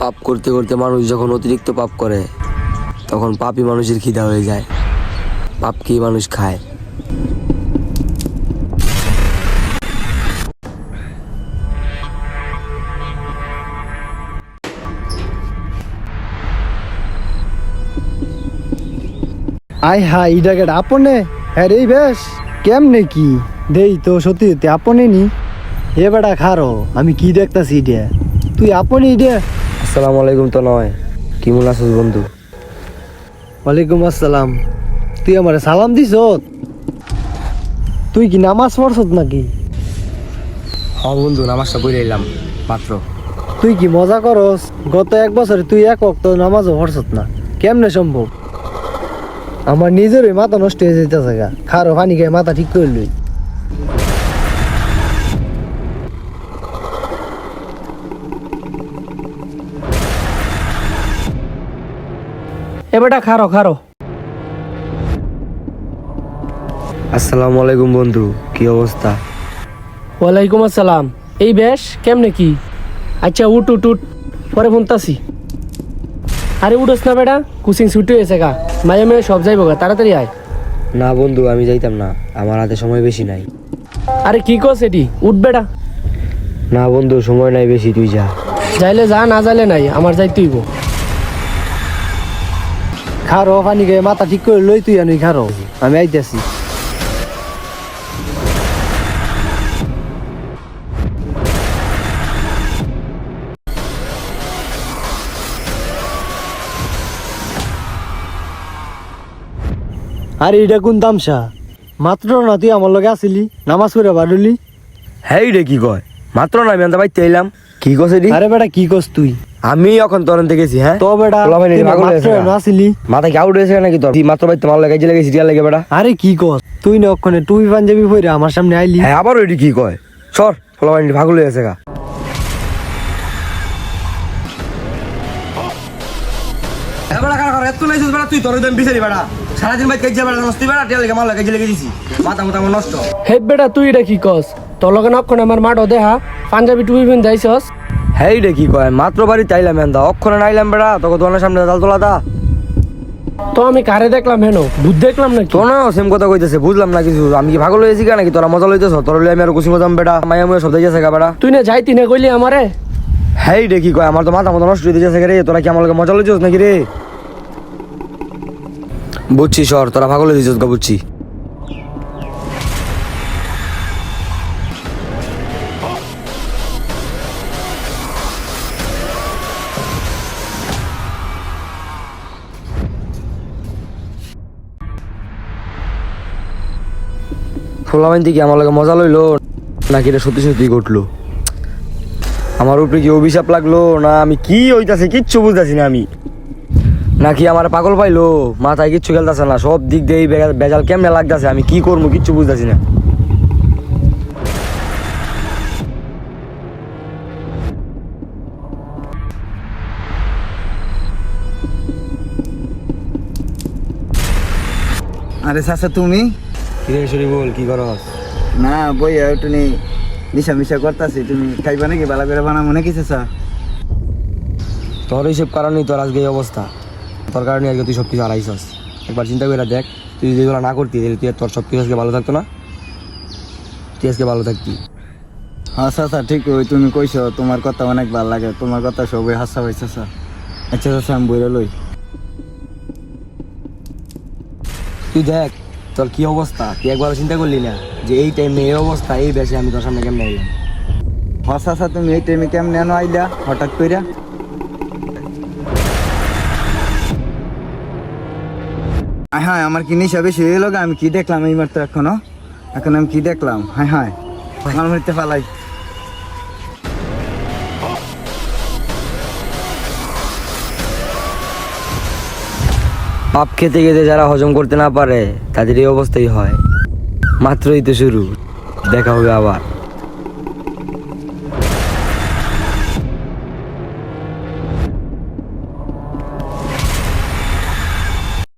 পাপ করতে করতে মানুষ যখন অতিরিক্ত পাপ করে, তখন পাপই মানুষের খিদা হয়ে যায়। পাপকেই মানুষ খায়। আই হাই এটা কেটে আপনে? হ্যাঁ রে বেশ, কেমনে কি? দেই তো সত্যি আপনে নি। এ বেটা খারো, আমি কি দেখতাছি এটা তুই আপনি এটা আসসালামু আলাইকুম তো নয় কেমন আছিস বন্ধু? ওয়ালাইকুম আসসালাম। তুই আমারে সালাম দিস তুই কি নামাজ পড়ছত নাকি? হ্যাঁ বন্ধু নামাজটা পড়ে এলাম মাত্র। তুই কি মজা করস? গত এক বছরে তুই এক অক্ত নামাজও পড়ছত না। কেমনে সম্ভব? আমার নিজেরই মাথা নষ্ট হয়ে যেতেছে গা। খারো পানি খেয়ে মাথা ঠিক করে লই। এবারটা খারো খারো। আসসালামু আলাইকুম বন্ধু কি অবস্থা? ওয়ালাইকুম আসসালাম। এই বেশ কেমনে কি? আচ্ছা উঠ উঠ উঠ। পরে ফোনতাছি। আরে উঠোস না বেটা কুচিং ছুটি হয়েছে গা। মাঝে মাঝে সব যাইব গা তাড়াতাড়ি আয়। না বন্ধু আমি যাইতাম না। আমার হাতে সময় বেশি নাই। আরে কি কস এটি? উঠ বেটা। না বন্ধু সময় নাই বেশি তুই যা। যাইলে যা না যাইলে নাই আমার যাইতে হইব। খারো পানি খেয়ে মাথা ঠিক করে লই তুই আনুই খারো। আমি আইতেছি। আরে এটা কোন তামসা? মাত্র না তুই আমার লগে আসিলি? নামাজ পড়ে বাড়লি হ্যাঁ রে কি কয়? মাত্র না আমি আনতে বাইতে এলাম কি কছে রে আরে বেটা কি কস তুই? আমি এখন তরন্তে গেছি হ্যাঁ? তো বেটা ভাই হয়ে মাথা কি আউট হয়েছে নাকি তোর? মাত্র বাইতে মাল লাগাইছে লাগাইছি টিয়া লাগে বেটা। আরে কি কস? তুই না ওখানে তুই পাঞ্জাবি পরে আমার সামনে আইলি। হ্যাঁ আবার ওইটি কি কয়? সর পোলা ভাই পাগল হয়ে গেছে গা। তুই তোর দেন বিচারি বেটা। সারাদিন ভাই কেজে বেটা নষ্ট বেটা টিয়া লাগে মাল লাগাইছে লেগে দিছি মাথা মাথা নষ্ট। হে বেটা তুই এটা কি কস? তোর লগে নক্ষণ আমার মাঠও দেহা পাঞ্জাবি টুপি পিন যাইছস হ্যাঁ রে কি কয়? মাত্র বাড়ি চাইলাম এন্দা অক্ষরে নাইলাম বেটা তোকে দোকানের সামনে জাল তোলা দা তো আমি কারে দেখলাম হেন? ভূত দেখলাম নাকি? তো না সেম কথা কইতেছে বুঝলাম না কিছু। আমি কি পাগল হয়েছি নাকি? তোরা মজা লইতেছ? তোর লই আমি আর কুসি মজাম বেটা মায়া মুয়া সব যাইছে গা বেটা তুই না যাইতি না কইলি আমারে। হ্যাঁ রে কি কয়? আমার তো মাথা মতো নষ্ট হয়ে যাচ্ছে রে। তোরা কি আমার মজা লইছস নাকি রে? বুঝছি সর। তোরা পাগল হয়ে দিছস গা বুঝছি। ফোলামাইন থেকে আমার লগে মজা লইলো, নাকি এটা সত্যি সত্যি ঘটলো? আমার উপরে কি অভিশাপ লাগল, না আমি কি হইতাছে কিচ্ছু বুঝতেছি না আমি। নাকি আমার পাগল পাইলো, মাথায় কিচ্ছু খেলতেছে না, সব দিক দিয়ে বেজাল কেমনে লাগতেছে, আমি কি করব কিচ্ছু বুঝতেছি না। আরে চাচা, তুমি? কিরে কি করস? না বই একটু নেই মিশা মিশা করতেছি তুমি খাইবা নাকি? ভালো করে বানাবো নাকি চাচা? তোর এইসব কারণেই তোর আজকে এই অবস্থা। তোর কারণে আজকে তুই সব কিছু হারাইছস। একবার চিন্তা করে দেখ তুই যদি এগুলো না করতি তাহলে তুই তোর সব কিছু আজকে ভালো থাকতো না? তুই আজকে ভালো থাকতি। হ্যাঁ চাচা ঠিক ওই তুমি কইছো তোমার কথা অনেক ভালো লাগে তোমার কথা সবাই হাসা হয়েছে চাচা। আচ্ছা চাচা আমি বইরে লই। তুই দেখ তোর কি অবস্থা? তুই একবার চিন্তা করলি না যে এই টাইমে এই অবস্থা, এই বেশে আমি তোর সামনে কেমনে এলাম হসা চাচা, তুমি এই টাইমে কেমন এনো আইলা? হঠাৎ কইরা? হ্যাঁ হ্যাঁ আমার কি নিশা বেশি হয়ে গেল আমি কি দেখলাম এই মাত্র এখনও? এখন আমি কি দেখলাম? হ্যাঁ হ্যাঁ আমার মধ্যে পালাই। পাপ খেতে খেতে যারা হজম করতে না পারে তাদের এই অবস্থাই হয়। মাত্রই তো শুরু। দেখা হবে আবার।